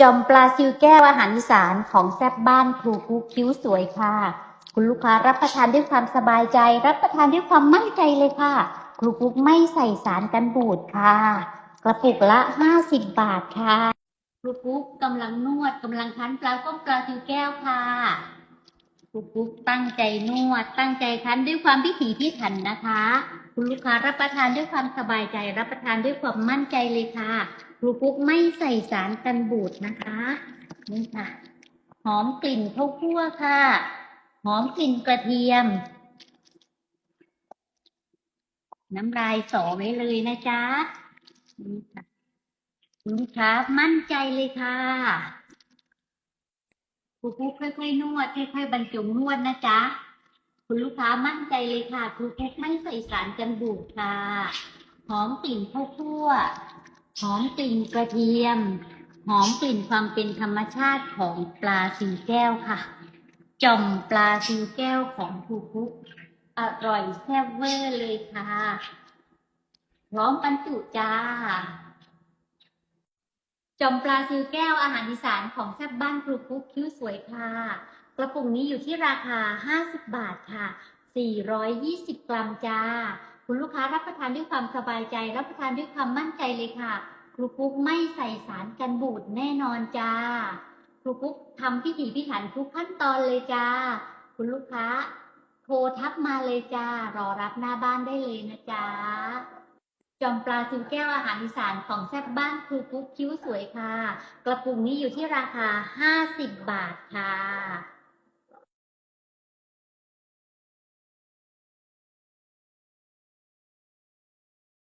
จอมปลาซิวแก้วอาหารอีสานของแซ่บบ้านครูกุ๊กคิ้วสวยค่ะ คุณลูกค้ารับประทานด้วยความสบายใจ รับประทานด้วยความมั่นใจเลยค่ะ ครูกุ๊กไม่ใส่สารกันบูดค่ะ กระปุกละ50บบาทค่ะ ครูกุ๊กกำลังนวดกำลังคั้นปลาต้มปลาซิวแก้วค่ะ ครูกุ๊กตั้งใจนวด ตั้งใจคั้นด้วยความพิถีพิถันนะคะ คุณลูกค้ารับประทานด้วยความสบายใจ รับประทานด้วยความมั่นใจเลยค่ะครูกุ๊กไม่ใส่สารกันบูดนะคะนี่ค่ะ หอมกลิ่นข้าวคั่วค่ะ หอมกลิ่นกระเทียม น้ำลายสอไว้เลยนะจ๊ะนี่ค่ะคุณลูกค้ามั่นใจเลยค่ะครูกุ๊กค่อยๆนวดค่อยๆบรรจงนวดนะจ๊ะ คุณลูกค้ามั่นใจเลยค่ะครูกุ๊กไม่ใส่สารกันบูดค่ะ หอมกลิ่นข้าวคั่ว หอมกลิ่นกระเทียม หอมกลิ่นความเป็นธรรมชาติของปลาซิวแก้วค่ะ จ่อมปลาซิวแก้วของครูกุ๊กอร่อยแซ่บเวอร์เลยค่ะ พร้อมบรรจุจ้าจอมปลาซิวแก้วอาหารอีสานของแซ่บบ้านครูกุ๊กคิ้วสวยค่ะ กระปุกนี้อยู่ที่ราคา 50 บาทค่ะ 420 กรัมจ้า คุณลูกค้ารับประทานด้วยความสบายใจ รับประทานด้วยความมั่นใจเลยค่ะ ครูกุ๊กไม่ใส่สารกันบูดแน่นอนจ้า ครูกุ๊กทำพิถีพิถันทุกขั้นตอนเลยจ้า คุณลูกค้า โทรทับมาเลยจ้า รอรับหน้าบ้านได้เลยนะจ๊ะจอมปลาซิวแก้วอาหารอีสานของแซ่บบ้านครูกุ๊กคิ้วสวยค่ะ กระปุกนี้อยู่ที่ราคา 50 บาทค่ะ